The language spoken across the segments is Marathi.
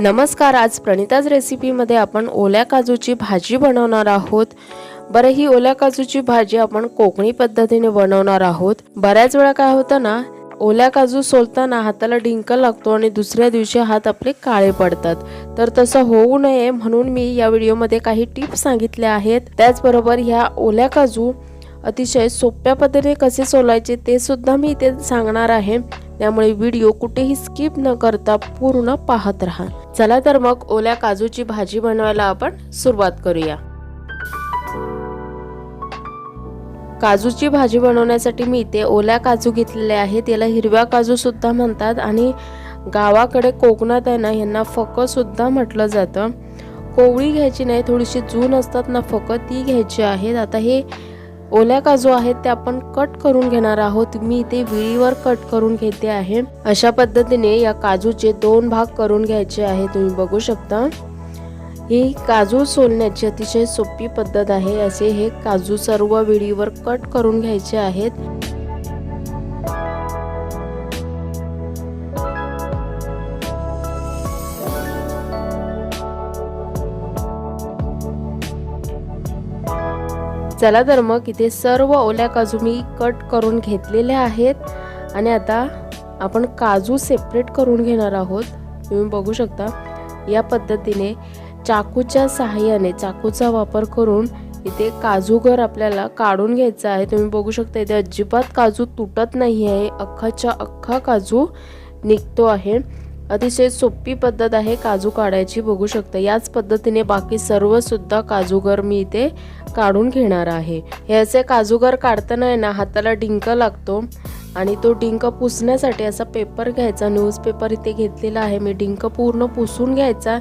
नमस्कार आज प्रणिताज रेसिपीमध्ये आपण ओल्या काजूची भाजी बनवणार आहोत. बरं ही ओल्या काजूची भाजी आपण कोकणी पद्धतीने बनवणार आहोत. बऱ्याच वेळा काय होतं ना ओल्या काजू सोलताना हाताला डिंक लागतो आणि दुसऱ्या दिवशी हात आपले काळे पडतात. तर तसं होऊ नये म्हणून मी या व्हिडिओमध्ये काही टिप्स सांगितल्या आहेत. त्याचबरोबर ह्या ओल्या काजू अतिशय सोप्या पद्धतीने कसे सोलायचे ते सुद्धा मी इथे सांगणार आहे. त्यामुळे व्हिडिओ कुठेही स्किप न करता पूर्ण पाहत राहा. चला तर मग ओल्या काजूची भाजी बनवायला आपण सुरुवात करूया. काजूची भाजी बनवण्यासाठी मी इथे ओल्या काजू घेतलेले आहेत. याला हिरव्या काजू सुद्धा म्हणतात आणि गावाकडे कोकणात आहे ना यांना फकत सुद्धा म्हटलं जातं. कोवळी घ्यायची नाही थोडीशी जून असतात ना फकत ती घ्यायची आहेत. आता हे ओल्या काजू आहेत ते आपण कट करून घेणार आहोत. मी ते विळीवर कट करून घेते आहे. अशा पद्धतीने या काजूचे दोन भाग करून घ्यायचे आहे. तुम्ही बघू शकता. ही काजू सोलण्याची अतिशय सोपी पद्धत आहे. असे हे काजू सर्व विळीवर कट करून घ्यायचे आहेत. चला तर मग इथे सर्व ओल्या काजू मी कट करून घेतलेल्या आहेत. आणि आता आपण काजू सेपरेट करून घेणार आहोत. तुम्ही बघू शकता या पद्धतीने चाकूच्या सहाय्याने चाकूचा वापर करून इथे काजूगर आपल्याला काढून घ्यायचा आहे. तुम्ही बघू शकता इथे अजिबात काजू तुटत नाही आहे अख्खाच्या अख्खा काजू निघतो आहे. अतिशय सोपी पद्धत आहे काजू काढायची बघू शकता. याच पद्धतीने बाकी सर्व सुद्धा काजूगर मी इथे काढून घेणार आहे. हे असे काजूगर काढताना आहे ना हाताला डिंक लागतो आणि तो डिंक पुसण्यासाठी असा पेपर घ्यायचा न्यूजपेपर इथे घेतलेला आहे. मी डिंक पूर्ण पुसून घ्यायचा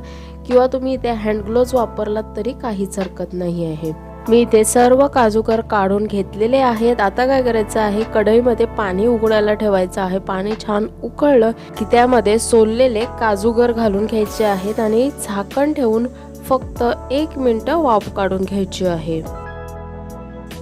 किंवा तुम्ही इथे हँडग्लोव्ज वापरलात तरी काहीच हरकत नाही आहे. मी इथे सर्व काजूकर काढून घेतलेले आहेत. आता काय करायचं आहे? कढईमध्ये पाणी उकळायला ठेवायचं आहे. पाणी छान उकळलं की त्यामध्ये सोललेले काजूगर घालून घ्यायचे आहेत आणि झाकण ठेवून फक्त एक मिनटं वाफ काढून घ्यायची आहे.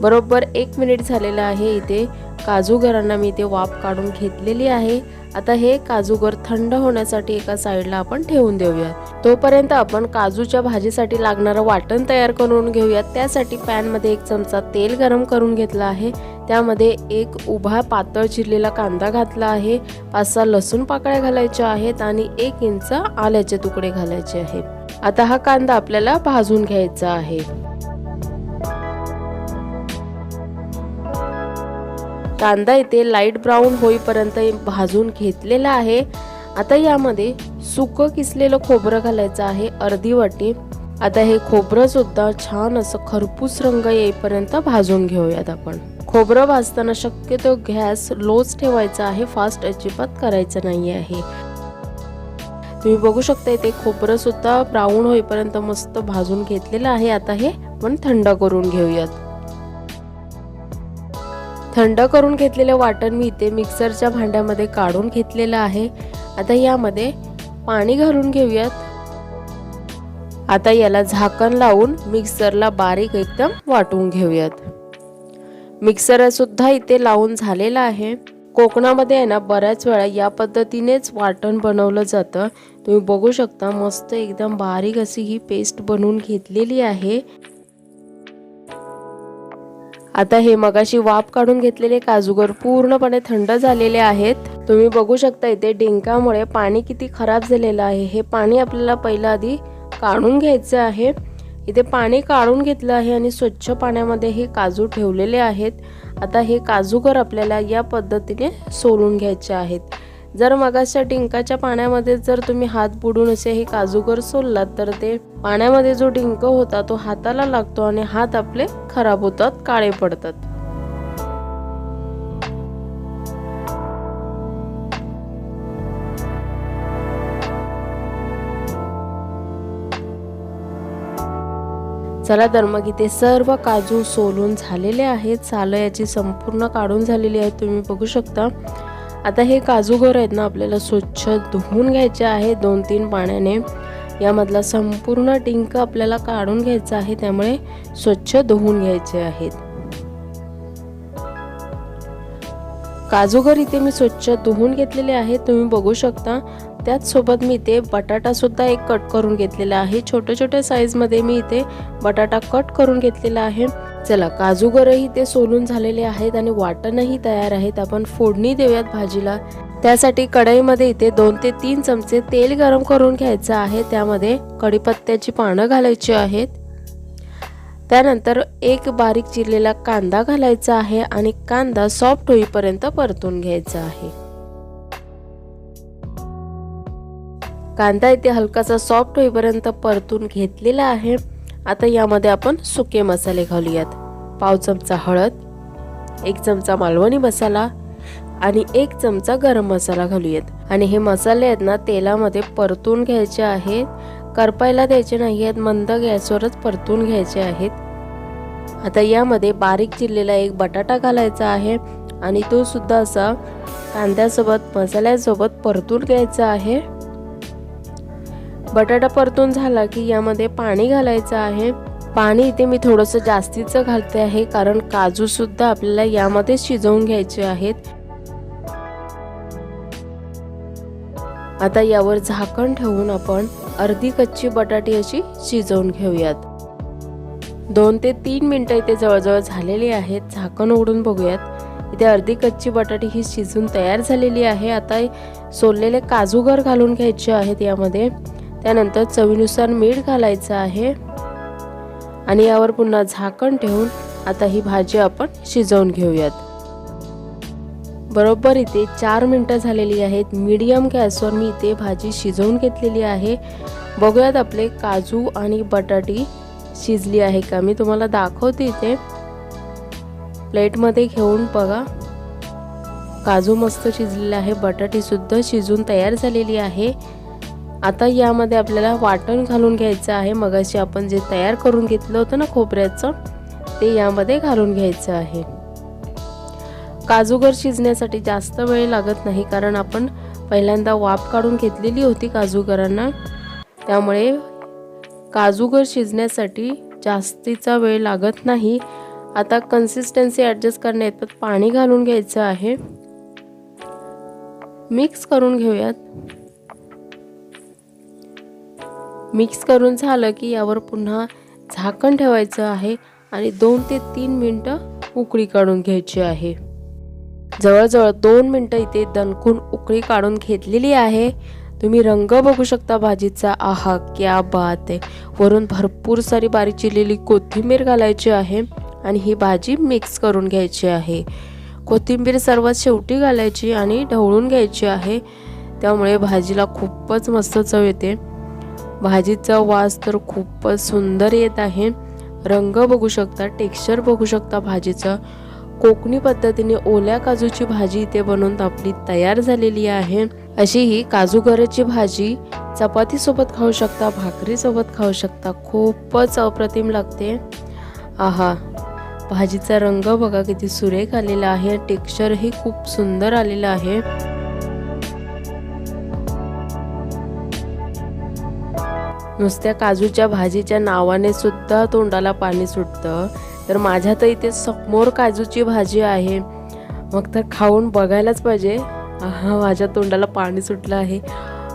बरोबर एक मिनिट झालेलं आहे. इथे काजूगरांना मी इथे वाफ काढून घेतलेली आहे. आता हे काजूगर थंड होण्यासाठी एका साईडला आपण ठेवून देऊया. तोपर्यंत आपण काजूच्या भाजीसाठी लागणारं वाटण तयार करून घेऊयात. त्यासाठी पॅनमध्ये एक चमचा तेल गरम करून घेतला आहे. त्यामध्ये एक उभा पातळ चिरलेला कांदा घातला आहे. पाच सहा लसूण पाकळ्या घालायच्या आहेत आणि एक इंच आल्याचे तुकडे घालायचे आहेत. आता हा कांदा आपल्याला भाजून घ्यायचा आहे. कांदा इथे लाइट ब्राऊन होईपर्यंत भाजून घेतलेला आहे. आता यामध्ये सुकं किसलेलं खोबरं घालायचं आहे अर्धी वाटी. आता हे खोबरं सुद्धा छान असं खरपूस रंग येईपर्यंत भाजून घेऊयात आपण. खोबरं भाजताना शक्यतो गॅस लोच ठेवायचा आहे फास्ट अजिबात करायचं नाही आहे. तुम्ही बघू शकता इथे खोबरं सुद्धा ब्राऊन होईपर्यंत मस्त भाजून घेतलेलं आहे. आता हे पण थंड करून घेऊयात. थंड करून घेतलेलं वाटण मी इथे मिक्सरच्या भांड्यामध्ये काढून घेतलेलं आहे. आता यामध्ये पाणी घालून घेऊयात. आता याला झाकण लावून मिक्सरला बारीक एकदम वाटून घेऊयात. मिक्सर सुद्धा इथे लावून झालेला आहे. कोकणामध्ये आहे ना बऱ्याच वेळा या पद्धतीनेच वाटण बनवलं जातं. तुम्ही बघू शकता मस्त एकदम बारीक अशी ही पेस्ट बनवून घेतलेली आहे. आता हे मगाशी वाफ काढून घेतलेले काजूगर पूर्णपणे थंड झालेले आहेत. तुम्ही बघू शकता इथे डिंकामुळे पाणी किती खराब झालेलं आहे. हे पाणी आपल्याला पहिलं आधी काढून घ्यायचं आहे. इथे पाणी काढून घेतलं आहे आणि स्वच्छ पाण्यामध्ये हे काजू ठेवलेले आहेत. आता हे काजूगर आपल्याला या पद्धतीने सोलून घ्यायचे आहेत. जर मगाच्या डिंकाच्या पाण्यामध्ये जर तुम्ही हात बुडून असे हे काजूगर सोललात तर ते पाण्यामध्ये जो डिंक होता तो हाताला लागतो आणि हात आपले खराब होतात काळे पडतात. चला तर मग इथे सर्व काजू सोलून झालेले आहेत. सालं याची संपूर्ण काढून झालेली आहे तुम्ही बघू शकता. आता हे काजूगोर आहेत ना आपल्याला स्वच्छ धुवून घ्यायचे आहे दोन तीन पाण्याने. यामधला संपूर्ण टिंक आपल्याला काढून घ्यायचा आहे त्यामुळे स्वच्छ धुवून घ्यायचे आहेत. काजूगर इथे मी स्वच्छ धुवून घेतलेले आहे तुम्ही बघू शकता. त्याचसोबत मी इथे बटाटासुद्धा एक कट करून घेतलेला आहे. छोट्या छोट्या साईजमध्ये मी इथे बटाटा कट करून घेतलेला आहे. चला काजूगरही ते सोलून झालेले आहेत आणि वाटणही तयार आहेत. आपण फोडणी देऊयात भाजीला. त्यासाठी कढईमध्ये इथे दोन ते तीन चमचे तेल गरम करून घ्यायचं आहे. त्यामध्ये कढीपत्त्याची पानं घालायची आहेत. त्यानंतर एक बारीक चिरलेला कांदा घालायचा आहे आणि कांदा सॉफ्ट होईपर्यंत परतून घ्यायचा आहे. कांदा इथे हलकासा सॉफ्ट होईपर्यंत परतून घेतलेला आहे. आता यामध्ये आपण सुके मसाले घालूयात. पाव चमचा हळद एक चमचा मालवणी मसाला आणि एक चमचा गरम मसाला घालूयात. आणि हे मसाले आहेत ना तेलामध्ये परतून घ्यायचे आहेत. करपायला द्यायचे नाही आहेत मंद गॅसवरच परतून घ्यायचे आहेत. आता यामध्ये बारीक चिरलेला एक बटाटा घालायचा आहे आणि तो सुद्धा असा कांद्यासोबत मसाल्यासोबत परतून घ्यायचा आहे. बटाटा परतून झाला की यामध्ये पाणी घालायचं आहे. पाणी इथे मी थोडंसं जास्तीचं घालते आहे कारण काजूसुद्धा आपल्याला यामध्ये शिजवून घ्यायचे आहेत. आता यावर झाकण ठेवून आपण अर्धी कच्ची बटाटी अशी शिजवून घेऊयात. दोन ते तीन मिनटं इथे जवळजवळ झालेली आहेत. झाकण उघडून बघूयात. इथे अर्धी कच्ची बटाटी ही शिजून तयार झालेली आहे. आता सोललेले काजूगर घालून घ्यायचे आहेत यामध्ये. त्यानंतर चवीनुसार मीठ घालायचं आहे. आणि यावर पुन्हा झाकण ठेवून आता ही भाजी आपण शिजवून घेऊयात. बरोबर इथे चार मिनटं झालेली आहेत. मीडियम गॅसवर मी इथे भाजी शिजवून घेतलेली आहे. बघूयात आपले काजू आणि बटाटी शिजली आहे का? मी तुम्हाला दाखवते इथे. प्लेटमध्ये घेऊन बघा. काजू मस्त शिजलेला आहे. बटाटीसुद्धा शिजून तयार झालेली आहे. आता यामध्ये आपल्याला वाटण घालून घ्यायचं आहे. मगाशी आपण जे तयार करून घेतलं होतं ना खोबऱ्याचं ते यामध्ये घालून घ्यायचं आहे. काजूगर शिजण्यासाठी जास्त वेळ लागत नाही कारण आपण पहिल्यांदा वाफ काढून घेतलेली होती काजूगरांना. त्यामुळे काजूगर शिजण्यासाठी जास्तीचा वेळ लागत नाही. आता कन्सिस्टन्सी ॲडजस्ट करण्यात पाणी घालून घ्यायचं आहे. मिक्स करून घेऊयात. मिक्स करून झालं की यावर पुन्हा झाकण ठेवायचं आहे आणि दोन ते तीन मिनटं उकळी काढून घ्यायची आहे. जवळजवळ दोन मिनटं इथे दणकून उकळी काढून घेतलेली आहे. तुम्ही रंग बघू शकता भाजीचा. आहा क्या बात आहे. वरून भरपूर सारी बारीक चिरलेली कोथिंबीर घालायची आहे आणि ही भाजी मिक्स करून घ्यायची आहे. कोथिंबीर सर्वात शेवटी घालायची आणि ढवळून घ्यायची आहे. त्यामुळे भाजीला खूपच मस्त चव येते. भाजीचा वास तर खूपच सुंदर येत आहे. रंग बघू शकता टेक्स्चर बघू शकता भाजीचं. कोकणी पद्धतीने ओल्या काजूची भाजी इथे बनवून आपली तयार झालेली आहे. अशी ही काजू गऱ्याची भाजी चपातीसोबत खाऊ शकता भाकरीसोबत खाऊ शकता खूपच अप्रतिम लागते. आहा भाजीचा रंग बघा किती सुरेख आलेला आहे. टेक्स्चरही खूप सुंदर आलेलं आहे. नुसत्या काजूच्या भाजीच्या नावाने सुद्धा तोंडाला पाणी सुटतं. तर माझ्या तर इथे समोर काजूची भाजी आहे. मग तर खाऊन बघायलाच पाहिजे. आहा माझ्या तोंडाला पाणी सुटलं आहे.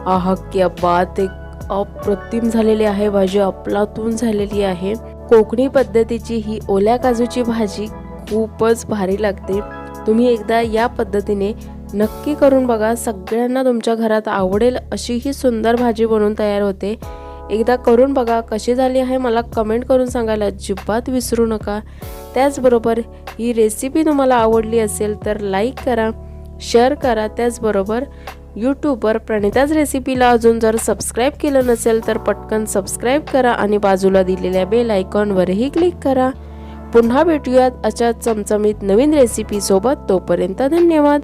आहा क्या बात एक अप्रतिम झालेली आहे भाजी अफलातून झालेली आहे. कोकणी पद्धतीची ही ओल्या काजूची भाजी खूपच भारी लागते. तुम्ही एकदा या पद्धतीने नक्की करून बघा. सगळ्यांना तुमच्या घरात आवडेल अशी ही सुंदर भाजी बनवून तयार होते. एकदा करून बघा कशी झाली आहे. मला कमेंट करून सांगायला अजिबात विसरू नका. त्याचबरोबर ही रेसिपी तुम्हाला आवडली असेल तर लाईक करा शेअर करा. त्याचबरोबर यूट्यूबवर प्रणिताच रेसिपीला अजून जर सबस्क्राईब केलं नसेल तर पटकन सबस्क्राईब करा आणि बाजूला दिलेल्या बेल आयकॉनवरही क्लिक करा. पुन्हा भेटूयात अशा चमचमीत नवीन रेसिपीसोबत तोपर्यंत धन्यवाद.